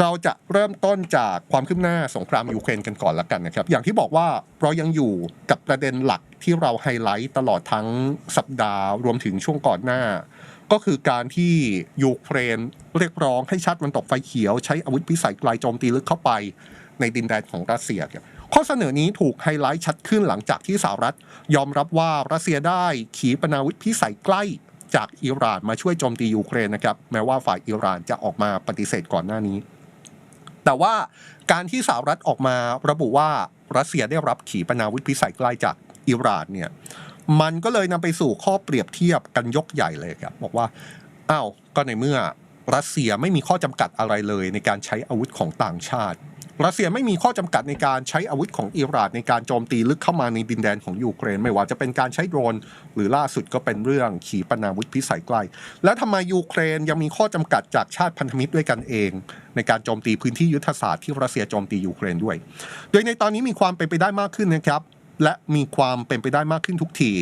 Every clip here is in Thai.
เราจะเริ่มต้นจากความคืบหน้าสงครามยูเครนกันก่อนละกันนะครับ อย่างที่บอกว่าเรายังอยู่กับประเด็นหลักที่เราไฮไลท์ตลอดทั้งสัปดาห์รวมถึงช่วงก่อนหน้า ก็คือการที่ยูเครนเรียกร้องให้ชาติตะวันตกไฟเขียว ใช้อาวุธพิสัยไกลโจมตีลึกเข้าไปในดินแดนของรัสเซียครับข้อเสนอนี้ถูกไฮไลท์ชัดขึ้นหลังจากที่สหรัฐ ยอมรับว่ารัสเซียได้ขีปนาวุธพิสัยใกล้จากอิหร่านมาช่วยโจมตียูเครนนะครับแม้ว่าฝ่ายอิหร่านจะออกมาปฏิเสธก่อนหน้านี้ แต่ว่าการที่สหรัฐออกมาระบุว่ารัสเซียได้รับขีปนาวุธพิสัยใกล้จากอิหร่านเนี่ยมันก็เลยนำไปสู่ข้อเปรียบเทียบกันยกใหญ่เลยครับ บอกว่าอ้าวก็ในเมื่อรัสเซียไม่มีข้อจำกัดอะไรเลยในการใช้อาวุธของต่างชาติ รัสเซียไม่มีข้อจำกัดในการใช้อาวุธของอิหร่านในการโจมตีลึกเข้ามาในดินแดนของยูเครน ไม่ว่าจะเป็นการใช้โดรน หรือล่าสุดก็เป็นเรื่องขีปนาวุธพิสัยใกล้แล้วทำไมยูเครนยังมีข้อจำกัดจากชาติพันธมิตรด้วยกันเอง ในการโจมตีพื้นที่ยุทธศาสตร์ที่รัสเซียโจมตียูเครนด้วย โดยในตอนนี้มีความเป็นไปได้มากขึ้นนะครับ และมีความเป็นไปได้มากขึ้นทุกที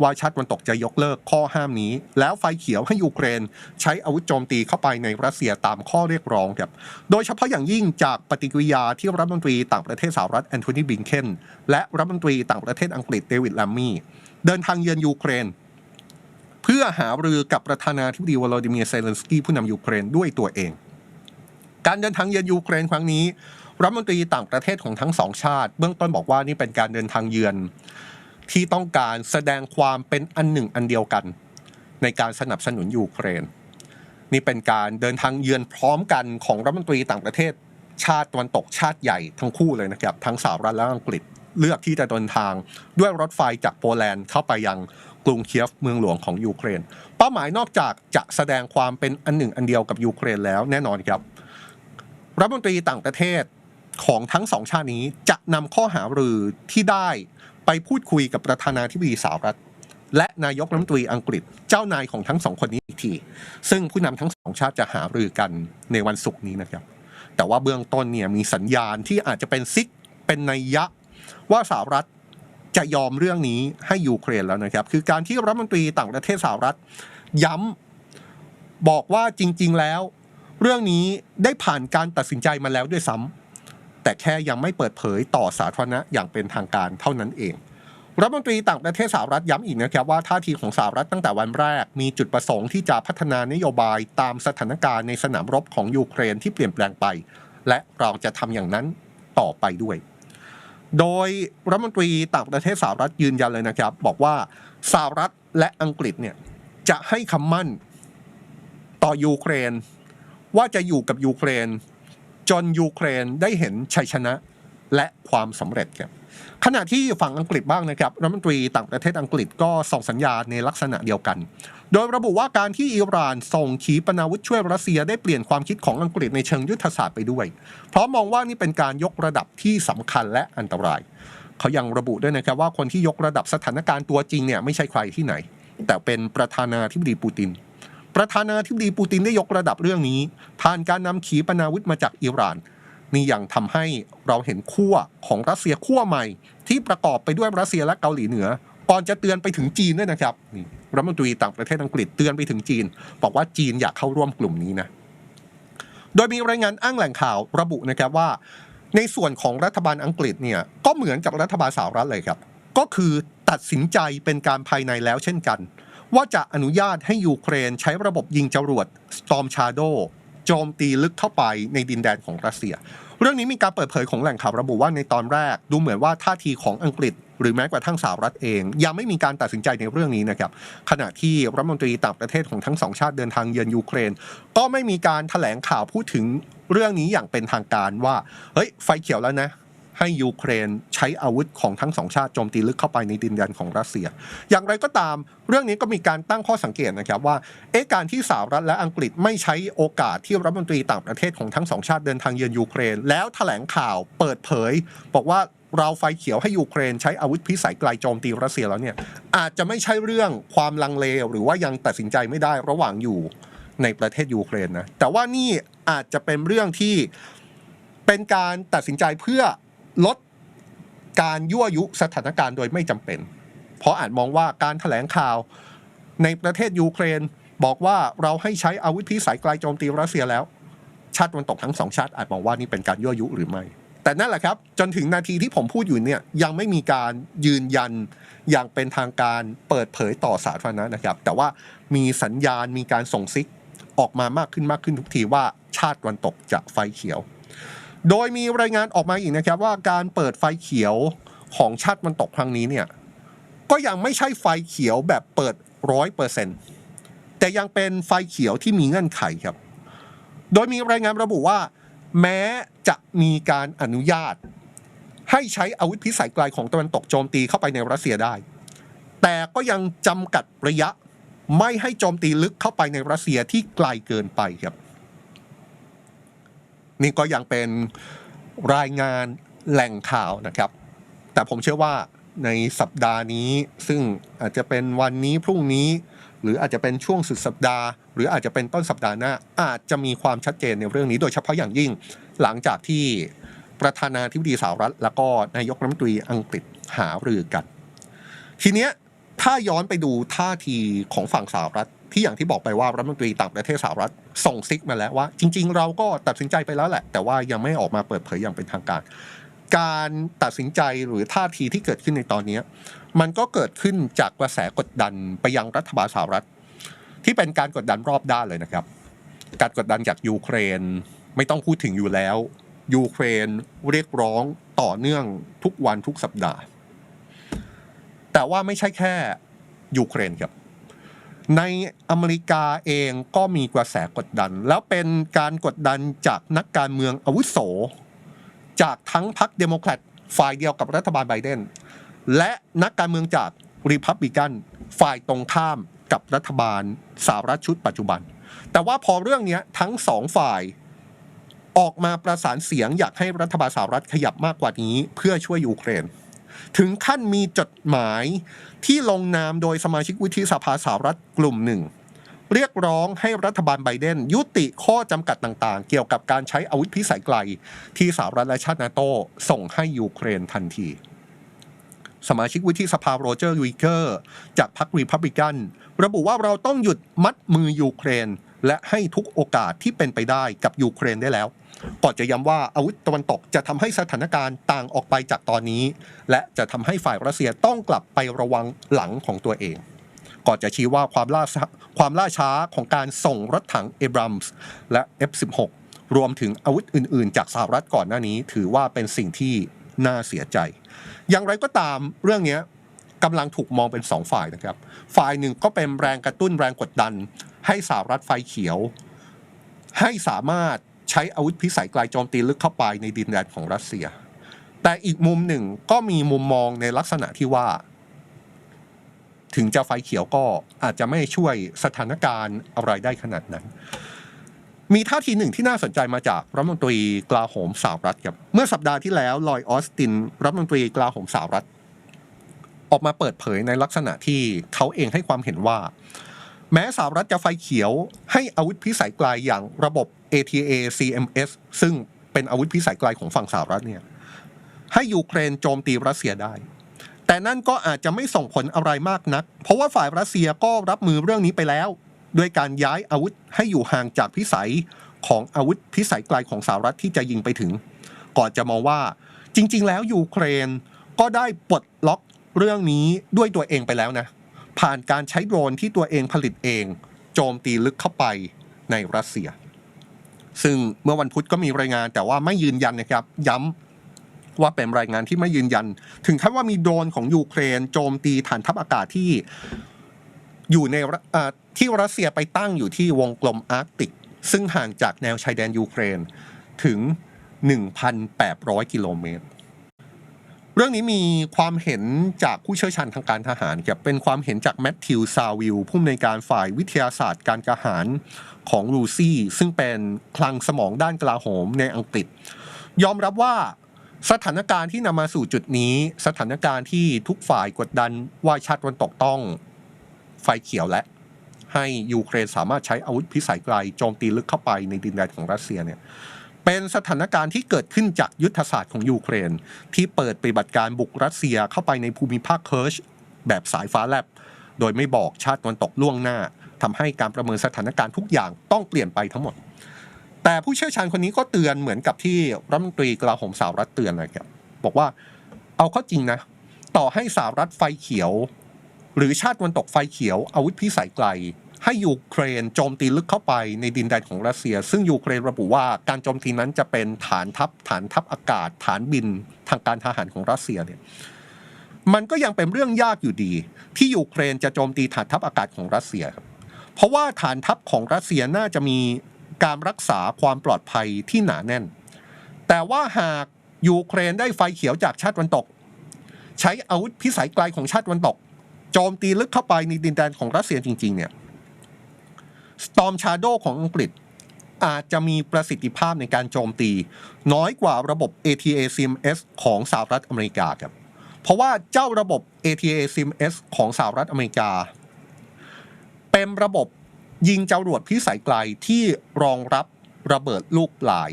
ว่าชาติตะวันตกจะยกเลิกข้อห้ามนี้ แล้วไฟเขียวให้ยูเครน ใช้อาวุธโจมตีเข้าไปในรัสเซียตามข้อเรียกร้องครับโดยเฉพาะอย่างยิ่งจากปฏิกิริยาที่รัฐมนตรีต่างประเทศสหรัฐแอนโทนีบิงเคนและรัฐมนตรีต่างประเทศอังกฤษเดวิดแลมมี่เดินทางเยือนยูเครนเพื่อหารือกับประธานาธิบดีวลาดิเมียร์เซเลนสกี้ผู้นำยูเครนด้วยตัวเอง การเดินทางเยือนยูเครนครั้งนี้ รัฐมนตรีต่างประเทศของทั้งสองชาติ เบื้องต้นบอกว่านี่เป็นการเดินทางเยือน ที่ต้องการแสดงความเป็นอันหนึ่งอันเดียวกัน ในการสนับสนุนยูเครน นี่เป็นการเดินทางเยือนพร้อมกันของรัฐมนตรีต่างประเทศ ชาติตะวันตกชาติใหญ่ทั้งคู่เลยนะครับทั้งสหรัฐและอังกฤษเลือกที่จะเดินทางด้วยรถไฟจากโปแลนด์เข้าไปยังกรุงเคียฟเมืองหลวงของยูเครน เป้าหมายนอกจากจะแสดงความเป็นอันหนึ่งอันเดียวกับยูเครนแล้วแน่นอนครับรัฐมนตรีต่างประเทศ ของทั้งสองชาตินี้จะนำข้อหารือที่ได้ไปพูดคุยกับประธานาธิบดีสหรัฐ และนายกรัฐมนตรีอังกฤษเจ้านายของทั้งสองคนนี้อีกที ซึ่งผู้นำทั้งสองชาติจะหารือกันในวันศุกร์นี้นะครับ แต่ว่าเบื้องต้นเนี่ยมีสัญญาณที่อาจจะเป็นซิกเป็นนัยยะว่าสหรัฐจะยอมเรื่องนี้ให้ยูเครนแล้วนะครับ คือการที่รัฐมนตรีต่างประเทศสหรัฐ ย้ำบอกว่าจริง ๆ แล้ว เรื่องนี้ได้ผ่านการตัดสินใจมาแล้วด้วยซ้ำ แต่แค่ยังไม่เปิดเผยต่อสาธารณะอย่างเป็นทางการเท่านั้นเอง รัฐมนตรีต่างประเทศสหรัฐย้ำอีกนะครับว่าท่าทีของสหรัฐตั้งแต่วันแรก มีจุดประสงค์ที่จะพัฒนานโยบายตามสถานการณ์ในสนามรบของยูเครนที่เปลี่ยนแปลงไป และเราจะทำอย่างนั้นต่อไปด้วย โดยรัฐมนตรีต่างประเทศสหรัฐยืนยันเลยนะครับ บอกว่าสหรัฐและอังกฤษเนี่ยจะให้คำมั่นต่อยูเครน ว่าจะอยู่กับยูเครน จนยูเครนได้เห็นชัยชนะและความสำเร็จครับขณะที่ฝั่งอังกฤษบ้างนะครับรัฐมนตรีต่างประเทศอังกฤษก็ส่งสัญญาในลักษณะเดียวกัน โดยระบุว่าการที่อิหร่านส่งขีปนาวุธช่วยรัสเซียได้เปลี่ยนความคิดของอังกฤษในเชิงยุทธศาสตร์ไปด้วย เพราะมองว่านี่เป็นการยกระดับที่สำคัญและอันตราย เขายังระบุด้วยนะครับว่าคนที่ยกระดับสถานการณ์ตัวจริงเนี่ยไม่ใช่ใครที่ไหน แต่เป็นประธานาธิบดีปูติน ประธานาธิบดีปูตินได้ยกระดับเรื่องนี้ ผ่านการนำขีปนาวุธมาจากอิหร่านนี่ยังทำให้เราเห็นขั้วของรัสเซียขั้วใหม่ ที่ประกอบไปด้วยรัสเซียและเกาหลีเหนือ ก่อนจะเตือนไปถึงจีนด้วยนะครับนี่รัฐมนตรีต่างประเทศอังกฤษเตือนไปถึงจีน บอกว่าจีนอยากเข้าร่วมกลุ่มนี้นะโดยมีรายงานอ้างแหล่งข่าวระบุนะครับว่า ในส่วนของรัฐบาลอังกฤษเนี่ยก็เหมือนกับรัฐบาลสหรัฐเลยครับ ก็คือตัดสินใจเป็นการภายในแล้วเช่นกัน ว่าจะอนุญาตให้ยูเครนใช้ระบบยิงจรวด Storm Shadow โจมตีลึกเข้าไปในดินแดนของรัสเซีย เรื่องนี้มีการเปิดเผยของแหล่งข่าวระบุว่าในตอนแรก ดูเหมือนว่าท่าทีของอังกฤษ หรือแม้กระทั่งสหรัฐเอง ยังไม่มีการตัดสินใจในเรื่องนี้นะครับ ขณะที่รัฐมนตรีต่างประเทศของทั้งสองชาติเดินทางเยือนยูเครน ก็ไม่มีการแถลงข่าวพูดถึงเรื่องนี้อย่างเป็นทางการว่าเฮ้ยไฟเขียวแล้วนะ ให้ยูเครนใช้อาวุธของทั้งสองชาติโจมตีลึกเข้าไปในดินแดนของรัสเซีย อย่างไรก็ตาม เรื่องนี้ก็มีการตั้งข้อสังเกตนะครับว่าเอ๊ะการที่สหรัฐและอังกฤษไม่ใช้โอกาสที่รัฐมนตรีต่างประเทศของทั้งสองชาติเดินทางเยือนยูเครน แล้วแถลงข่าวเปิดเผย บอกว่าเราไฟเขียวให้ยูเครนใช้อาวุธพิสัยไกลโจมตีรัสเซียแล้วเนี่ยอาจจะไม่ใช่เรื่องความลังเลหรือว่ายังตัดสินใจไม่ได้ระหว่างอยู่ในประเทศยูเครนนะแต่ว่านี่อาจจะเป็นเรื่องที่เป็นการตัดสินใจเพื่อ ลดการยั่วยุสถานการณ์โดยไม่จำเป็น เพราะอาจมองว่าการถแถลงข่าวในประเทศยูเครนบอกว่าเราให้ใช้อาวุธพิสัยไกลโจมตีรัสเซียแล้ว ชาติตะวันตกทั้งสองชาติอาจมองว่านี่เป็นการยั่วยุหรือไม่ แต่นั่นแหละครับ จนถึงนาทีที่ผมพูดอยู่เนี่ยยังไม่มีการยืนยันอย่างเป็นทางการเปิดเผยต่อสาธารณะนะครับ แต่ว่ามีสัญญาณมีการส่งซิกออกมามากขึ้นมากขึ้นทุกทีว่าชาติตะวันตกจะไฟเขียว โดยมีรายงานออกมาอีกนะครับว่าการเปิดไฟเขียวของชาติตะวันตกครั้งนี้เนี่ยก็ยังไม่ใช่ไฟเขียวแบบเปิดร้อยเปอร์เซ็นต์แต่ยังเป็นไฟเขียวที่มีเงื่อนไขครับ โดยมีรายงานระบุว่า แม้จะมีการอนุญาต ให้ใช้อาวุธพิสัยไกลของตะวันตกโจมตีเข้าไปในรัสเซียได้ แต่ก็ยังจำกัดระยะไม่ให้โจมตีลึกเข้าไปในรัสเซียที่ไกลเกินไปครับ นี่ก็ยังเป็นรายงานแหล่งข่าวนะครับ แต่ผมเชื่อว่าในสัปดาห์นี้ ซึ่งอาจจะเป็นวันนี้พรุ่งนี้ หรืออาจจะเป็นช่วงสุดสัปดาห์ หรืออาจจะเป็นต้นสัปดาห์หน้า อาจจะมีความชัดเจนในเรื่องนี้ โดยเฉพาะอย่างยิ่งหลังจากที่ประธานาธิบดีสหรัฐ แล้วก็นายกรัฐมนตรีอังกฤษหารือกัน ทีเนี้ยถ้าย้อนไปดูท่าทีของฝั่งสหรัฐ ที่อย่างที่บอกไปว่ารัฐมนตรีต่างประเทศสหรัฐส่งซิกมาแล้วว่า จริง ๆ เราก็ตัดสินใจไปแล้วแหละ แต่ว่ายังไม่ออกมาเปิดเผยอย่างเป็นทางการ การตัดสินใจหรือท่าทีที่เกิดขึ้นในตอนนี้ มันก็เกิดขึ้นจากกระแสกดดันไปยังรัฐบาลสหรัฐ ที่เป็นการกดดันรอบด้านเลยนะครับ การกดดันจากยูเครนไม่ต้องพูดถึงอยู่แล้วยูเครนเรียกร้องต่อเนื่องทุกวันทุกสัปดาห์ แต่ว่าไม่ใช่แค่ยูเครนครับ ในอเมริกาเองก็มีกระแสกดดัน แล้วเป็นการกดดันจากนักการเมืองอาวุโส จากทั้งพรรคเดโมแครตฝ่ายเดียวกับรัฐบาลไบเดน และนักการเมืองจากริพับบิกันฝ่ายตรงข้ามกับรัฐบาลสหรัฐชุดปัจจุบัน แต่ว่าพอเรื่องนี้ทั้งสองฝ่ายออกมาประสานเสียงอยากให้รัฐบาลสหรัฐขยับมากกว่านี้ เพื่อช่วยยูเครน ถึงขั้นมีจดหมายที่ลงนามโดยสมาชิกวุฒิสภาสหรัฐกลุ่มหนึ่ง เรียกร้องให้รัฐบาลไบเดน ยุติข้อจำกัดต่างๆ เกี่ยวกับการใช้อาวุธพิสัยไกล ที่สหรัฐและชาตินาโตส่งให้ยูเครนทันที สมาชิกวุฒิสภาโรเจอร์วิเกอร์ จากพรรครีพับลิกัน ระบุว่าเราต้องหยุดมัดมือยูเครน และให้ทุกโอกาสที่เป็นไปได้กับยูเครนได้แล้ว ก่อนจะย้ำว่าอาวุธตะวันตกจะทำให้สถานการณ์ต่างออกไปจากตอนนี้ และจะทำให้ฝ่ายรัสเซียต้องกลับไประวังหลังของตัวเองก่อนจะชี้ว่าความล่าช้าความล่าช้าของการส่งรถถังเอบรัมส์และ F16 รวมถึงอาวุธอื่น ๆ จากสหรัฐก่อนหน้านี้ ถือว่าเป็นสิ่งที่น่าเสียใจ อย่างไรก็ตามเรื่องนี้ กำลังถูกมองเป็นสองฝ่ายนะครับ ฝ่ายหนึ่งก็เป็นแรงกระตุ้นแรงกดดัน ให้สหรัฐไฟเขียว ให้สามารถใช้อาวุธพิสัยไกลโจมตีลึกเข้าไปในดินแดนของรัสเซีย แต่อีกมุมหนึ่งก็มีมุมมองในลักษณะที่ว่า ถึงจะไฟเขียวก็อาจจะไม่ช่วยสถานการณ์อะไรได้ขนาดนั้น มีท่าทีหนึ่งที่น่าสนใจมาจากรัฐมนตรีกลาโหมสหรัฐครับเมื่อสัปดาห์ที่แล้วลอยออสตินรัฐมนตรีกลาโหมสหรัฐ ออกมาเปิดเผยในลักษณะที่เขาเองให้ความเห็นว่า แม้สหรัฐจะไฟเขียว ให้อาวุธพิสัยไกลอย่างระบบ ATA CMS ซึ่งเป็นอาวุธพิสัยไกลของฝั่งสหรัฐเนี่ยให้ยูเครนโจมตีรัสเซียได้ แต่นั่นก็อาจจะไม่ส่งผลอะไรมากนัก เพราะว่าฝ่ายรัสเซียก็รับมือเรื่องนี้ไปแล้ว ด้วยการย้ายอาวุธให้อยู่ห่างจากพิสัยของอาวุธพิสัยไกลของสหรัฐที่จะยิงไปถึง ก่อนจะมองว่าจริง ๆ แล้วยูเครนก็ได้ปลดล็อก เรื่องนี้ด้วยตัวเองไปแล้วนะ ผ่านการใช้โดรนที่ตัวเองผลิตเอง โจมตีลึกเข้าไปในรัสเซีย ซึ่งเมื่อวันพุธก็มีรายงานแต่ว่าไม่ยืนยันนะครับ ย้ำว่าเป็นรายงานที่ไม่ยืนยัน ถึงขั้นว่ามีโดรนของยูเครน โจมตีฐานทัพอากาศที่อยู่ในที่รัสเซียไปตั้งอยู่ที่วงกลมอาร์กติก ซึ่งห่างจากแนวชายแดนยูเครนถึง 1,800 กิโลเมตร เรื่องนี้มีความเห็นจากผู้เชี่ยวชาญทางการทหารครับเป็นความเห็นจากแมทธิวซาวิลผู้อำนวยการฝ่ายวิทยาศาสตร์การทหารของรูซี่ ซึ่งเป็นคลังสมองด้านกลาโหมในอังกฤษ ยอมรับว่าสถานการณ์ที่นำมาสู่จุดนี้ สถานการณ์ที่ทุกฝ่ายกดดันว่าชาติวันตกต้องไฟเขียวและ ให้ยูเครนสามารถใช้อาวุธพิสัยไกลโจมตีลึกเข้าไปในดินแดนของรัสเซียเนี่ย เป็นสถานการณ์ที่เกิดขึ้นจากยุทธศาสตร์ของยูเครน ที่เปิดปฏิบัติการบุกรัสเซียเข้าไปในภูมิภาคเคิร์ชแบบสายฟ้าแลบ โดยไม่บอกชาติตะวันตกล่วงหน้าทำให้การประเมินสถานการณ์ทุกอย่างต้องเปลี่ยนไปทั้งหมด แต่ผู้เชี่ยวชาญคนนี้ก็เตือนเหมือนกับที่รัฐมนตรีกลาโหมสหรัฐเตือนนะครับบอกว่าเอาเข้าจริงนะ ต่อให้สหรัฐไฟเขียว หรือชาติตะวันตกไฟเขียวอาวุธพิสัยไกล ให้ยูเครนโจมตีลึกเข้าไปในดินแดนของรัสเซีย ซึ่งยูเครนระบุว่าการโจมตีนั้นจะเป็นฐานทัพฐานทัพอากาศ ฐานบินทางการทหารของรัสเซียเนี่ยมันก็ยังเป็นเรื่องยากอยู่ดี ที่ยูเครนจะโจมตีฐานทัพอากาศของรัสเซียครับเพราะว่าฐานทัพของรัสเซียน่าจะมีการรักษาความปลอดภัยที่หนาแน่น แต่ว่าหากยูเครนได้ไฟเขียวจากชาติวันตก ใช้อาวุธพิสัยไกลของชาติวันตก โจมตีลึกเข้าไปในดินแดนของรัสเซียจริงๆเนี่ย Storm Shadow ของอังกฤษ อาจจะมีประสิทธิภาพในการโจมตี น้อยกว่าระบบ ATACMS ของสหรัฐอเมริกาครับ เพราะว่าเจ้าระบบ ATACMS ของสหรัฐอเมริกา เป็นระบบยิงจรวดพิสัยไกลที่รองรับระเบิดลูกปลาย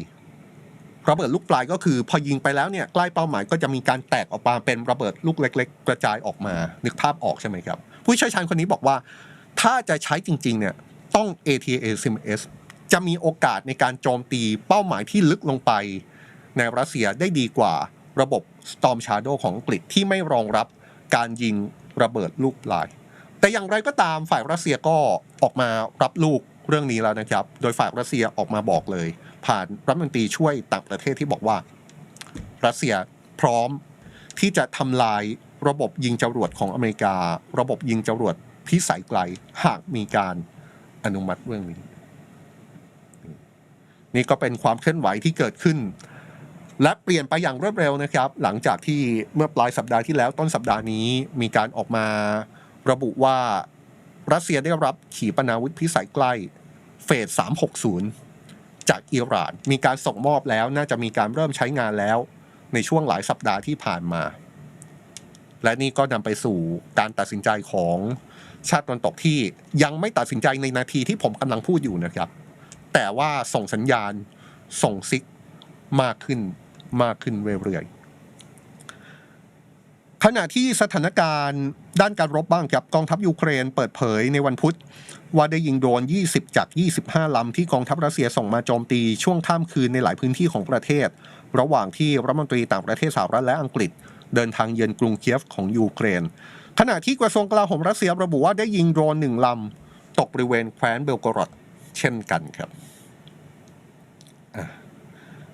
ระเบิดลูกปลายก็คือพอยิงไปแล้วเนี่ยใกล้เป้าหมายก็จะมีการแตกออกมาเป็นระเบิดลูกเล็ก ๆ กระจายออกมานึกภาพออกใช่ไหมครับ ผู้เชี่ยวชาญคนนี้บอกว่า ถ้าจะใช้จริง ๆ เนี่ย ต้อง ATACMS จะมีโอกาสในการโจมตีเป้าหมายที่ลึกลงไป ในรัสเซียได้ดีกว่าระบบ Storm Shadow ของอังกฤษที่ไม่รองรับการยิงระเบิดลูกลาย แต่อย่างไรก็ตามฝ่ายรัสเซียก็ออกมารับลูกเรื่องนี้แล้วนะครับ โดยฝ่ายรัสเซียออกมาบอกเลย ผ่านรัฐมนตรีช่วยต่างประเทศที่บอกว่า รัสเซียพร้อมที่จะทำลายระบบยิงจรวดของอเมริกา ระบบยิงจรวดพิสัยไกลหากมีการ อนุมัติเรื่องนี้ นี่ก็เป็นความเคลื่อนไหวที่เกิดขึ้น และเปลี่ยนไปอย่างรวดเร็วนะครับ หลังจากที่เมื่อปลายสัปดาห์ที่แล้วต้นสัปดาห์นี้มีการออกมาระบุว่ารัสเซียได้รับขีปนาวุธพิสัยใกล้เฟส 360 จากอิหร่าน มีการส่งมอบแล้วน่าจะมีการเริ่มใช้งานแล้ว ในช่วงหลายสัปดาห์ที่ผ่านมา และนี่ก็นำไปสู่การตัดสินใจของ ชาติตะวันตกที่ยังไม่ตัดสินใจในนาทีที่ผมกำลังพูดอยู่นะครับ แต่ว่าส่งสัญญาณส่งซิกมากขึ้นมากขึ้นเรื่อยๆขณะที่สถานการณ์ด้านการรบบ้างครับกองทัพยูเครนเปิดเผยในวันพุธ ว่าได้ยิงโดรน 20 จาก 25 ลำที่กองทัพรัสเซียส่งมาโจมตีช่วงข้ามคืนในหลายพื้นที่ของประเทศ ระหว่างที่รัฐมนตรีต่างประเทศสหรัฐและอังกฤษ เดินทางเยือนกรุงเคียฟของยูเครน ขณะที่กระทรวงกลาโหมรัสเซียระบุว่าได้ยิงโดรนหนึ่งลำตกบริเวณแคว้นเบลกรอดเช่นกันครับ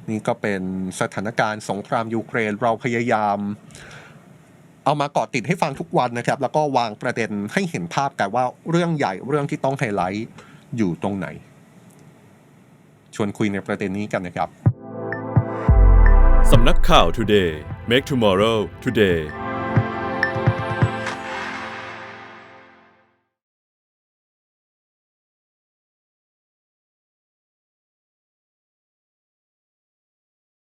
นี่ก็เป็นสถานการณ์สงครามยูเครนเราพยายามเอามาเกาะติดให้ฟังทุกวันนะครับ แล้วก็วางประเด็นให้เห็นภาพกันว่าเรื่องใหญ่เรื่องที่ต้องไฮไลท์อยู่ตรงไหน ชวนคุยในประเด็นนี้กันนะครับ สำนักข่าว Today Make Tomorrow Today